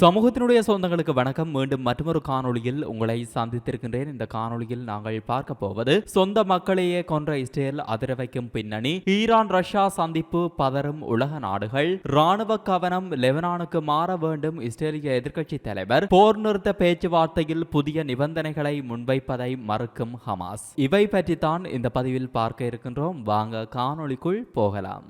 சமூகத்தினுடைய சொந்தங்களுக்கு வணக்கம். மீண்டும் மற்றொரு காணொளியில் உங்களை சந்தித்திருக்கின்றேன். இந்த காணொளியில் நாங்கள் பார்க்க போவது சொந்த மக்களையே கொன்ற இஸ்ரேல் அதிர வைக்கும் பின்னணி. ஈரான் ரஷ்யா சந்திப்பு பதறும் உலக நாடுகள். ராணுவ கவனம் லெபனானுக்கு மாற வேண்டும். இஸ்ரேலிய எதிர்க்கட்சி தலைவர் போர் நிறுத்த பேச்சுவார்த்தையில் புதிய நிபந்தனைகளை முன்வைப்பதை மறுக்கும் ஹமாஸ். இவை பற்றித்தான் இந்த பதிவில் பார்க்க இருக்கின்றோம். வாங்க காணொளிக்குள் போகலாம்.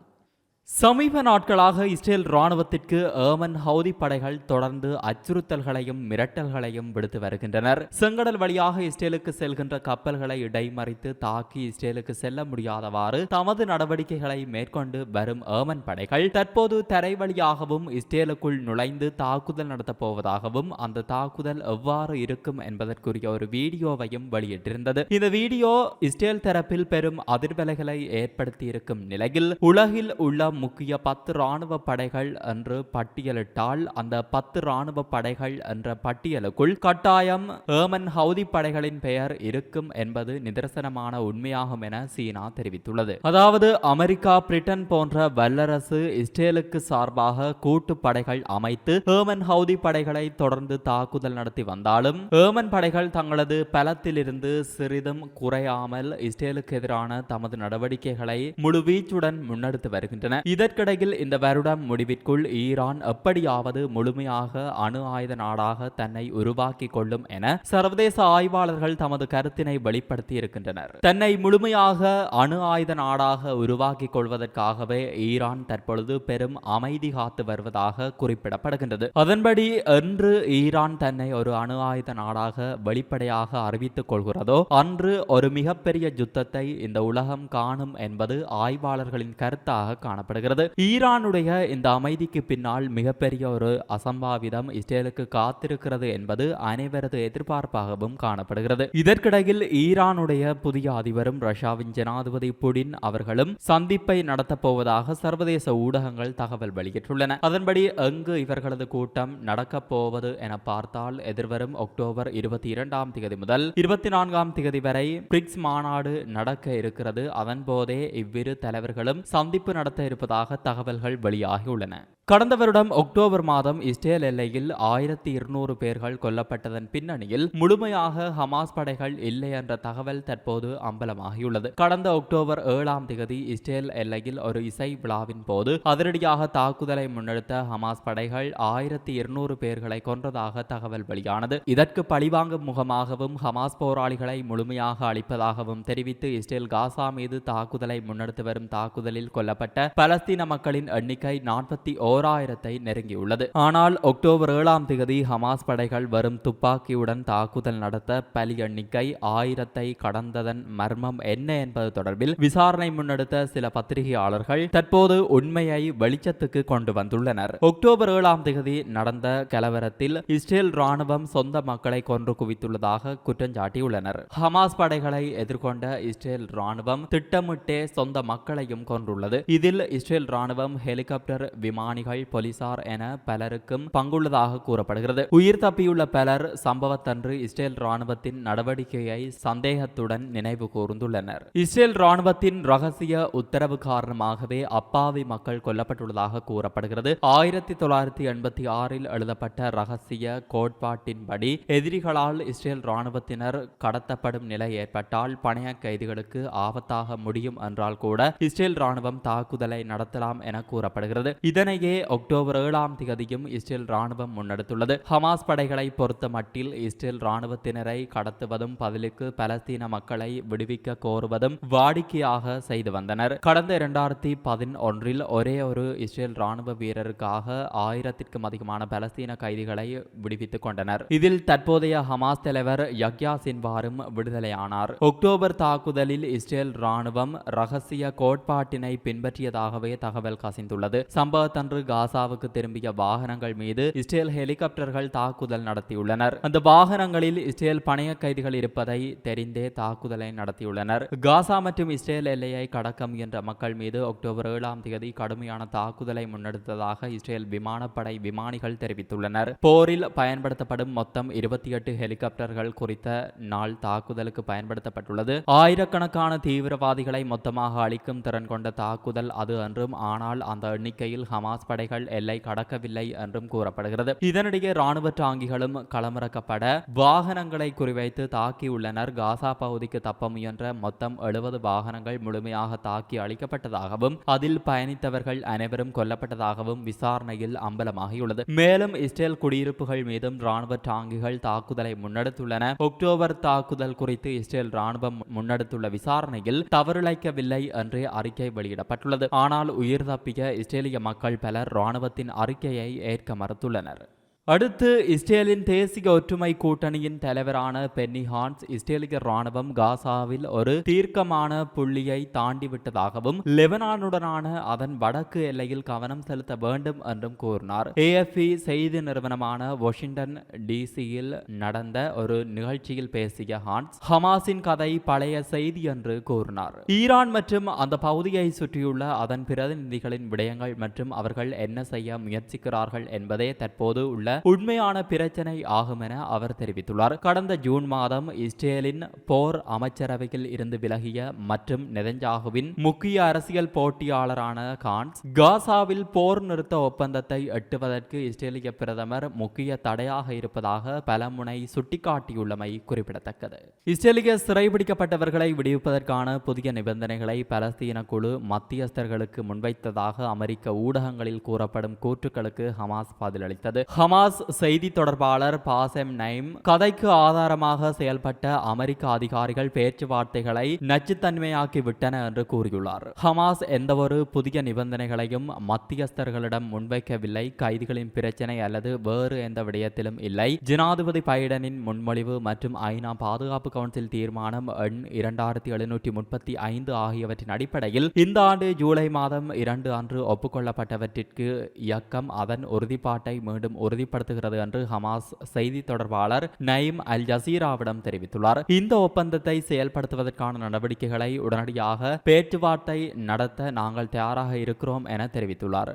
சமீப நாட்களாக இஸ்ரேல் ராணுவத்திற்கு ஏமன் ஹவுதி படைகள் தொடர்ந்து அச்சுறுத்தல்களையும் மிரட்டல்களையும் விடுத்து வருகின்றனர். செங்கடல் வழியாக இஸ்ரேலுக்கு செல்கின்ற கப்பல்களை இடைமறித்து தாக்கி இஸ்ரேலுக்கு செல்ல முடியாதவாறு தமது நடவடிக்கைகளை மேற்கொண்டு வரும் ஏமன் படைகள் தற்போது தரை வழியாகவும் இஸ்ரேலுக்குள் நுழைந்து தாக்குதல் நடத்தப் போவதாகவும் அந்த தாக்குதல் எவ்வாறு இருக்கும் என்பதற்குரிய ஒரு வீடியோவையும் வெளியிட்டிருந்தது. இந்த வீடியோ இஸ்ரேல் தரப்பில் பெரும் அதிர்வலைகளை ஏற்படுத்தியிருக்கும் நிலையில் உலகில் உள்ள முக்கிய பத்து இராணுவ படைகள் என்று பட்டியலிட்டால் அந்த பத்து இராணுவ படைகள் என்ற பட்டியலுக்குள் கட்டாயம் ஏமன் ஹவுதி படைகளின் பெயர் இருக்கும் என்பது நிதர்சனமான உண்மையாகும் என சீனா தெரிவித்துள்ளது. அதாவது அமெரிக்கா பிரிட்டன் போன்ற வல்லரசு இஸ்ரேலுக்கு சார்பாக கூட்டு படைகள் அமைத்து ஏமன் ஹவுதி படைகளை தொடர்ந்து தாக்குதல் நடத்தி வந்தாலும் ஏமன் படைகள் தங்களது பலத்திலிருந்து சிறிதும் குறையாமல் இஸ்ரேலுக்கு எதிரான தமது நடவடிக்கைகளை முழுவீச்சுடன் முன்னெடுத்து வருகின்றன. இதற்கிடையில் இந்த வருடம் முடிவிற்குள் ஈரான் எப்படியாவது முழுமையாக அணு ஆயுத நாடாக தன்னை உருவாக்கி கொள்ளும் என சர்வதேச ஆய்வாளர்கள் தமது கருத்தினை வெளிப்படுத்தி இருக்கின்றனர். தன்னை முழுமையாக அணு ஆயுத நாடாக உருவாக்கி கொள்வதற்காகவே ஈரான் தற்பொழுது பெரும் அமைதி காத்து வருவதாக குறிப்பிடப்படுகின்றது. அதன்படி என்று ஈரான் தன்னை ஒரு அணு ஆயுத நாடாக வெளிப்படையாக அறிவித்துக் கொள்கிறதோ அன்று ஒரு மிகப்பெரிய யுத்தத்தை இந்த உலகம் காணும் என்பது ஆய்வாளர்களின் கருத்தாக காணப்படுகிறது. ஈரானுடைய இந்த அமைதிக்கு பின்னால் மிகப்பெரிய ஒரு அசம்பாவிதம் இஸ்ரேலுக்கு காத்திருக்கிறது என்பது அனைவரது எதிர்பார்ப்பாகவும் காணப்படுகிறது. இதற்கிடையில் ஈரானுடைய புதிய அதிபரும் ரஷ்யாவின் ஜனாதிபதி புடின் அவர்களும் சந்திப்பை நடத்தப் போவதாக சர்வதேச ஊடகங்கள் தகவல் வெளியிட்டுள்ளன. அதன்படி எங்கு இவர்களது கூட்டம் நடக்கப் போவது என பார்த்தால் எதிர்வரும் அக்டோபர் இருபத்தி இரண்டாம் தேதி முதல் இருபத்தி நான்காம் தேதி வரை பிரிக்ஸ் மாநாடு நடக்க இருக்கிறது. அதன் போதே இவ்விரு தலைவர்களும் சந்திப்பு நடத்த இருப்பதாக தகவல்கள் வெளியாகியுள்ளன கடந்த வருடம் அக்டோபர் மாதம் இஸ்ரேல் எல்லையில் ஆயிரத்தி இருநூறு பேர்கள் கொல்லப்பட்டதன் பின்னணியில் முழுமையாக ஹமாஸ் படைகள் இல்லை என்ற தகவல் தற்போது அம்பலமாகியுள்ளது. கடந்த அக்டோபர் ஏழாம் தேதி இஸ்ரேல் எல்லையில் ஒரு இசை விழாவின் போது அதிரடியாக தாக்குதலை முன்னெடுத்த ஹமாஸ் படைகள் ஆயிரத்தி இருநூறு பேர்களை கொன்றதாக தகவல் வெளியானது. இதற்கு பழிவாங்கும் முகமாகவும் ஹமாஸ் போராளிகளை முழுமையாக அளிப்பதாகவும் தெரிவித்து இஸ்ரேல் காசா மீது தாக்குதலை முன்னெடுத்து வரும் தாக்குதலில் கொல்லப்பட்ட பலஸ்தீன மக்களின் எண்ணிக்கை நாற்பத்தி ஓர் ஓராயிரத்தை நெருங்கியுள்ளது. ஆனால் அக்டோபர் ஏழாம் தேதி ஹமாஸ் படைகள் வரும் துப்பாக்கியுடன் தாக்குதல் நடத்த பலி எண்ணிக்கை ஆயிரத்தை கடந்ததன் மர்மம் என்ன என்பது தொடர்பில் விசாரணை முன்னெடுத்த சில பத்திரிகையாளர்கள் தற்போது உண்மையை வெளிச்சத்துக்கு கொண்டு வந்துள்ளனர். அக்டோபர் ஏழாம் தேதி நடந்த கலவரத்தில் இஸ்ரேல் ராணுவம் சொந்த மக்களை கொன்று குவித்துள்ளதாக குற்றஞ்சாட்டியுள்ளனர் ஹமாஸ் படைகளை எதிர்கொண்ட இஸ்ரேல் ராணுவம் திட்டமிட்டே சொந்த மக்களையும் கொன்றுள்ளது. இதில் இஸ்ரேல் ராணுவம் ஹெலிகாப்டர் விமானி விமானிகள் போலீசார் என பலருக்கும் பங்குள்ளதாக கூறப்படுகிறது. உயிர் தப்பியுள்ள பலர் சம்பவத்தன்று இஸ்ரேல் ராணுவத்தின் நடவடிக்கையை சந்தேகத்துடன் நினைவு கூர்ந்துள்ளனர். இஸ்ரேல் ராணுவத்தின் ரகசிய உத்தரவு காரணமாகவே அப்பாவி மக்கள் கொல்லப்பட்டுள்ளதாக கூறப்படுகிறது. ஆயிரத்தி தொள்ளாயிரத்தி எண்பத்தி ஆறில் எழுதப்பட்ட ரகசிய கோட்பாட்டின்படி எதிரிகளால் இஸ்ரேல் ராணுவத்தினர் கடத்தப்படும் நிலை ஏற்பட்டால் பணைய கைதிகளுக்கு ஆபத்தாக முடியும் என்றால் கூட இஸ்ரேல் ராணுவம் தாக்குதலை நடத்தலாம் என கூறப்படுகிறது. இதனையே அக்டோபர் ஏழாம் திகதியும் இஸ்ரேல் ராணுவம் முன்னெடுத்துள்ளது. ஹமாஸ் படைகளை பொறுத்த மட்டில் இஸ்ரேல் ராணுவத்தினரை கடத்துவதும் பதிலுக்கு பலஸ்தீன மக்களை விடுவிக்க கோருவதும் வாடிக்கையாக செய்து வந்தனர். கடந்த இரண்டாயிரத்தி பதினொன்றில் ஒரே ஒரு இஸ்ரேல் ராணுவ வீரருக்காக ஆயிரத்திற்கும் அதிகமான பலஸ்தீன கைதிகளை விடுவித்துக் கொண்டனர். இதில் தற்போதைய ஹமாஸ் தலைவர் யக்யா சின்வாரும் விடுதலையானார். அக்டோபர் தாக்குதலில் இஸ்ரேல் ராணுவம் ரகசிய கோட்பாட்டினை பின்பற்றியதாகவே தகவல் கசிந்துள்ளது. சம்பவத்தன்று காசாவுக்கு திரும்பிய வாகனங்கள் மீது இஸ்ரேல் ஹெலிகாப்டர்கள் தாக்குதல் நடத்தியுள்ளனர். அந்த வாகனங்களில் இஸ்ரேல் பணைய கைதிகள் இருப்பதை தெரிந்தே தாக்குதலை நடத்தியுள்ளனர். காசா மற்றும் இஸ்ரேல் எல்லையை கடக்க முயன்ற மக்கள் மீது அக்டோபர் ஏழாம் தேதி கடுமையான தாக்குதலை முன்னெடுத்ததாக இஸ்ரேல் விமானப்படை விமானிகள் தெரிவித்துள்ளனர். போரில் பயன்படுத்தப்படும் மொத்தம் இருபத்தி எட்டு ஹெலிகாப்டர்கள் குறித்த நாள் தாக்குதலுக்கு பயன்படுத்தப்பட்டுள்ளது. ஆயிரக்கணக்கான தீவிரவாதிகளை மொத்தமாக அழிக்கும் திறன் கொண்ட தாக்குதல் அது என்றும் ஆனால் அந்த எண்ணிக்கையில் ஹமாஸ் படைகள் எல்லை கடக்கவில்லை என்றும் கூறப்படுகிறது. இதனிடையே ராணுவ டாங்கிகளும் களமிறக்கப்பட வாகனங்களை குறிவைத்து தாக்கியுள்ளனர் காசா பகுதிக்கு தப்ப முயன்ற மொத்தம் எழுபது வாகனங்கள் முழுமையாக தாக்கி அளிக்கப்பட்டதாகவும் அதில் பயணித்தவர்கள் அனைவரும் கொல்லப்பட்டதாகவும் விசாரணையில் அம்பலமாகியுள்ளது. மேலும் இஸ்ரேல் குடியிருப்புகள் மீதும் ராணுவ டாங்கிகள் தாக்குதலை முன்னெடுத்துள்ளன. அக்டோபர் தாக்குதல் குறித்து இஸ்ரேல் ராணுவம் முன்னெடுத்துள்ள விசாரணையில் தவறிழைக்கவில்லை என்று அறிக்கை வெளியிடப்பட்டுள்ளது. ஆனால் உயிர் தப்பிய இஸ்ரேலிய மக்கள் பலர் இராணுவத்தின் அறிக்கையை ஏற்க மறுத்துள்ளனர். அடுத்து இஸ்ரேலின் தேசிய ஒற்றுமை கூட்டணியின் தலைவரான பென்னி ஹான்ஸ் இஸ்ரேலிய ராணுவம் காசாவில் ஒரு தீர்க்கமான புள்ளியை தாண்டிவிட்டதாகவும் லெபனானுடனான அதன் வடக்கு எல்லையில் கவனம் செலுத்த வேண்டும் என்றும் கூறினார் ஏஎஃப்இ செய்தி நிறுவனமான வாஷிங்டன் டிசியில் நடந்த ஒரு நிகழ்ச்சியில் பேசிய ஹான்ஸ் ஹமாஸின் கதை பழைய செய்தி என்று கூறினார் ஈரான் மற்றும் அந்த பகுதியை சுற்றியுள்ள அதன் பிரதிநிதிகளின் விடயங்கள் மற்றும் அவர்கள் என்ன செய்ய முயற்சிக்கிறார்கள் என்பதே தற்போது உள்ள உண்மையான பிரச்சனை ஆகும் என அவர் தெரிவித்துள்ளார். கடந்த ஜூன் மாதம் இஸ்ரேலின் போர் அமைச்சரவையில் இருந்து விலகிய மற்றும் நெதஞ்சாகுவின் முக்கிய அரசியல் போட்டியாளரான கான்ஸ் காசாவில் போர் நிறுத்த ஒப்பந்தத்தை எட்டுவதற்கு இஸ்ரேலிய பிரதமர் முக்கிய தடையாக இருப்பதாக பலமுனை சுட்டிக்காட்டியுள்ளமை குறிப்பிடத்தக்கது. இஸ்ரேலிய சிறைபிடிக்கப்பட்டவர்களை விடுவிப்பதற்கான புதிய நிபந்தனைகளை பலஸ்தீன குழு மத்தியஸ்தர்களுக்கு முன்வைத்ததாக அமெரிக்க ஊடகங்களில் கூறப்படும் கூற்றுக்களுக்கு ஹமாஸ் பதிலளித்தது. ஹமாஸ் ஹமாஸ் செய்தி தொடர்பாளர் பாசெம் நைம் கதைக்கு ஆதாரமாக செயல்பட்ட அமெரிக்க அதிகாரிகள் பேச்சுவார்த்தைகளை நச்சுத்தன்மையாக்கி விட்டன என்று கூறியுள்ளார். ஹமாஸ் எந்தவொரு புதிய நிபந்தனைகளையும் மத்தியஸ்தர்களிடம் முன்வைக்கவில்லை. கைதிகளின் பிரச்சனை அல்லது வேறு எந்த விடயத்திலும் இல்லை. ஜனாதிபதி பைடனின் முன்மொழிவு மற்றும் ஐநா பாதுகாப்பு கவுன்சில் தீர்மானம் எண் இரண்டாயிரத்தி எழுநூற்றி முப்பத்தி ஐந்து ஆகியவற்றின் அடிப்படையில் இந்த ஆண்டு ஜூலை மாதம் இரண்டு அன்று ஒப்புக்கொள்ளப்பட்டவற்றிற்கு இயக்கம் அதன் உறுதிப்பாட்டை மீண்டும் உறுதி உறுதிப்படுத்துகிறது என்று ஹமாஸ் செய்தி தொடர்பாளர் நயிம் அல் ஜசீராவிடம் தெரிவித்துள்ளார். இந்த ஒப்பந்தத்தை செயல்படுத்துவதற்கான நடவடிக்கைகளை உடனடியாக பேச்சுவார்த்தை நடத்த நாங்கள் தயாராக இருக்கிறோம் என தெரிவித்துள்ளார்.